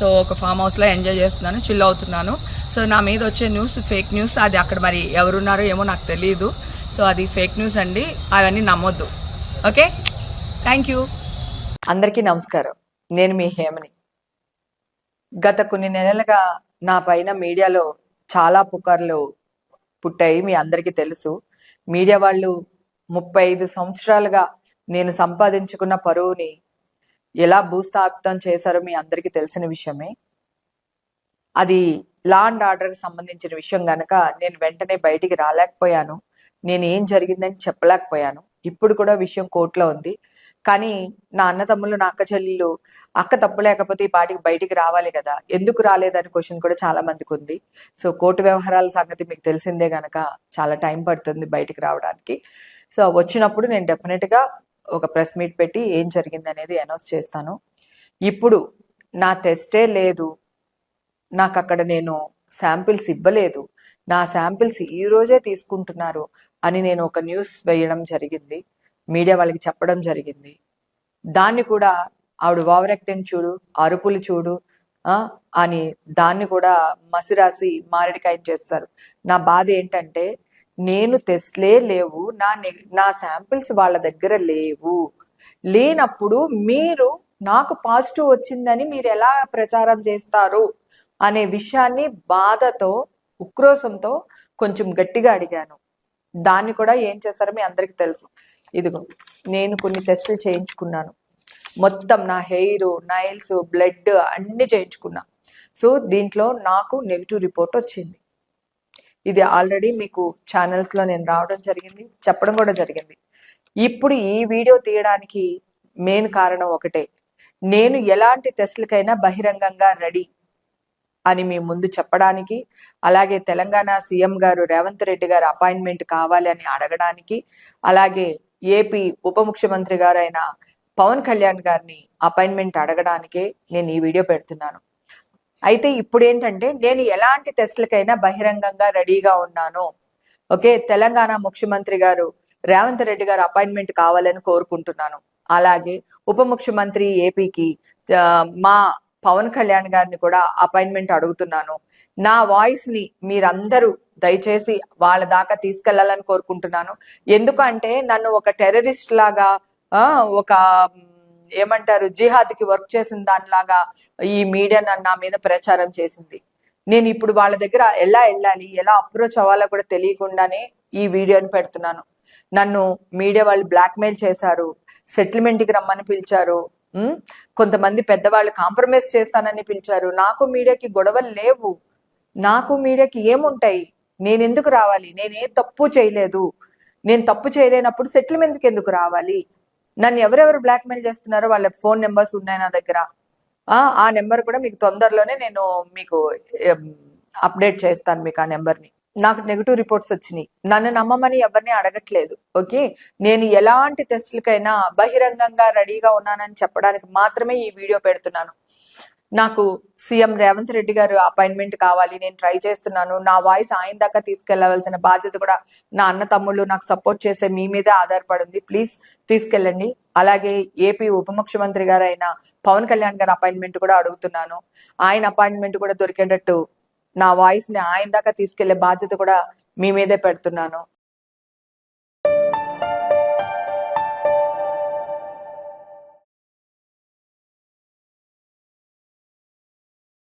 So ఒక form హౌస్లో enjoy చేస్తున్నాను చిల్ అవుతున్నాను. సో నా మీద వచ్చే న్యూస్ ఫేక్ న్యూస్ అది అక్కడ మరి ఎవరున్నారో ఏమో నాకు తెలియదు సో అది ఫేక్ న్యూస్ అండి అవన్నీ నమ్మొద్దు. ఓకే? Thank you. అందరికీ నమస్కారం. నేను మీ హేమని. గత కొన్ని నెలలుగా నా పైన మీడియాలో చాలా పుకార్లు పుట్టాయి మీ అందరికీ తెలుసు. మీడియా వాళ్ళు ముప్పై ఐదు సంవత్సరాలుగా నేను సంపాదించుకున్న పరువుని ఎలా భూస్థాపితం చేశారో మీ అందరికీ తెలిసిన విషయమే. అది లా అండ్ ఆర్డర్కి సంబంధించిన విషయం గనక నేను వెంటనే బయటికి రాలేకపోయాను. నేను ఏం జరిగిందని చెప్పలేకపోయాను. ఇప్పుడు కూడా విషయం కోర్టులో ఉంది. కానీ నా అన్న తమ్ముళ్ళు నా అక్క చెల్లెళ్ళు అక్క తప్పు లేకపోతే ఈ పాటికి బయటికి రావాలి కదా. ఎందుకు రాలేదని క్వశ్చన్ కూడా చాలా మందికి ఉంది. సో కోర్టు వ్యవహారాల సంగతి మీకు తెలిసిందే గనక చాలా టైం పడుతుంది బయటికి రావడానికి. సో వచ్చినప్పుడు నేను డెఫినెట్గా ఒక ప్రెస్ మీట్ పెట్టి ఏం జరిగింది అనేది అనౌన్స్ చేస్తాను. ఇప్పుడు నా టెస్టే లేదు. నాకు అక్కడ నేను శాంపిల్స్ ఇవ్వలేదు. నా శాంపిల్స్ ఈ రోజే తీసుకుంటున్నారు అని నేను ఒక న్యూస్ వేయడం జరిగింది. మీడియా వాళ్ళకి చెప్పడం జరిగింది. దాన్ని కూడా ఆవిడ ఓవర్ చూడు అరుపులు చూడు అని దాన్ని కూడా మసిరాసి మారడికాయ చేస్తారు. నా బాధ ఏంటంటే నేను టెస్ట్లే లేవు నా నె- నా శాంపిల్స్ వాళ్ళ దగ్గర లేవు. లేనప్పుడు మీరు నాకు పాజిటివ్ వచ్చిందని మీరు ఎలా ప్రచారం చేస్తారు అనే విషయాన్ని బాధతో ఉక్రోషంతో కొంచెం గట్టిగా అడిగాను. దాన్ని కూడా ఏం చేస్తారో మీ అందరికీ తెలుసు. ఇదిగో నేను కొన్ని టెస్టులు చేయించుకున్నాను. మొత్తం నా హెయిర్ నైల్స్ బ్లడ్ అన్ని చేయించుకున్నా. సో దీంట్లో నాకు నెగిటివ్ రిపోర్ట్ వచ్చింది. ఇది ఆల్రెడీ మీకు ఛానల్స్లో నేను రావడం జరిగింది చెప్పడం కూడా జరిగింది. ఇప్పుడు ఈ వీడియో తీయడానికి మెయిన్ కారణం ఒకటే. నేను ఎలాంటి టెస్టులకైనా బహిరంగంగా రెడీ అని మీ ముందు చెప్పడానికి అలాగే తెలంగాణ సీఎం గారు రేవంత్ రెడ్డి గారు అపాయింట్మెంట్ కావాలి అని అడగడానికి అలాగే ఏపీ ఉప ముఖ్యమంత్రి గారైన పవన్ కళ్యాణ్ గారిని అపాయింట్మెంట్ అడగడానికే నేను ఈ వీడియో పెడుతున్నాను. అయితే ఇప్పుడు ఏంటంటే నేను ఎలాంటి టెస్టులకైనా బహిరంగంగా రెడీగా ఉన్నాను. ఓకే తెలంగాణ ముఖ్యమంత్రి గారు రేవంత్ రెడ్డి గారు అపాయింట్మెంట్ కావాలని కోరుకుంటున్నాను. అలాగే ఉప ముఖ్యమంత్రి ఏపీకి మా పవన్ కళ్యాణ్ గారిని కూడా అపాయింట్మెంట్ అడుగుతున్నాను. నా వాయిస్ని మీరందరూ దయచేసి వాళ్ళ దాకా తీసుకెళ్ళాలని కోరుకుంటున్నాను. ఎందుకంటే నన్ను ఒక టెర్రరిస్ట్ లాగా ఒక ఏమంటారు జిహాద్కి వర్క్ చేసిన దానిలాగా ఈ మీడియా నన్ను నా మీద ప్రచారం చేసింది. నేను ఇప్పుడు వాళ్ళ దగ్గర ఎలా వెళ్ళాలి ఎలా అప్రోచ్ అవ్వాలో కూడా తెలియకుండానే ఈ వీడియోని పెడుతున్నాను. నన్ను మీడియా వాళ్ళు బ్లాక్మెయిల్ చేశారు సెటిల్మెంట్కి రమ్మని పిలిచారు కొంతమంది పెద్దవాళ్ళు కాంప్రమైజ్ చేస్తానని పిలిచారు. నాకు మీడియాకి గొడవలు లేవు. నాకు మీడియాకి ఏముంటాయి? నేను ఎందుకు రావాలి? నేను తప్పు చేయలేదు. నేను తప్పు చేయలేనప్పుడు సెటిల్మెంట్కి ఎందుకు రావాలి? నన్ను ఎవరెవరు బ్లాక్మెయిల్ చేస్తున్నారో వాళ్ళ ఫోన్ నెంబర్స్ ఉన్నాయి నా దగ్గర. ఆ ఆ నెంబర్ కూడా మీకు తొందరలోనే నేను మీకు అప్డేట్ చేస్తాను మీకు ఆ నెంబర్ని నాకు నెగిటివ్ రిపోర్ట్స్ వచ్చినాయి. నన్ను నమ్మమని ఎవరిని అడగట్లేదు ఓకే? నేను ఎలాంటి టెస్టులకైనా బహిరంగంగా రెడీగా ఉన్నానని చెప్పడానికి మాత్రమే ఈ వీడియో పెడుతున్నాను. నాకు సీఎం రేవంత్ రెడ్డి గారు అపాయింట్మెంట్ కావాలి నేను ట్రై చేస్తున్నాను నా వాయిస్ ఆయన దాకా తీసుకెళ్ళవలసిన బాధ్యత కూడా నా అన్న తమ్ముళ్ళు నాకు సపోర్ట్ చేసే మీ మీదే ఆధారపడింది. ప్లీజ్ తీసుకెళ్ళండి. అలాగే ఏపీ ఉప ముఖ్యమంత్రి గారు అయిన పవన్ కళ్యాణ్ గారి అపాయింట్మెంట్ కూడా అడుగుతున్నాను. ఆయన అపాయింట్మెంట్ కూడా దొరికేటట్టు నా వాయిస్ని ఆయన దాకా తీసుకెళ్ళే బాధ్యత కూడా మీ మీదే పెడుతున్నాను.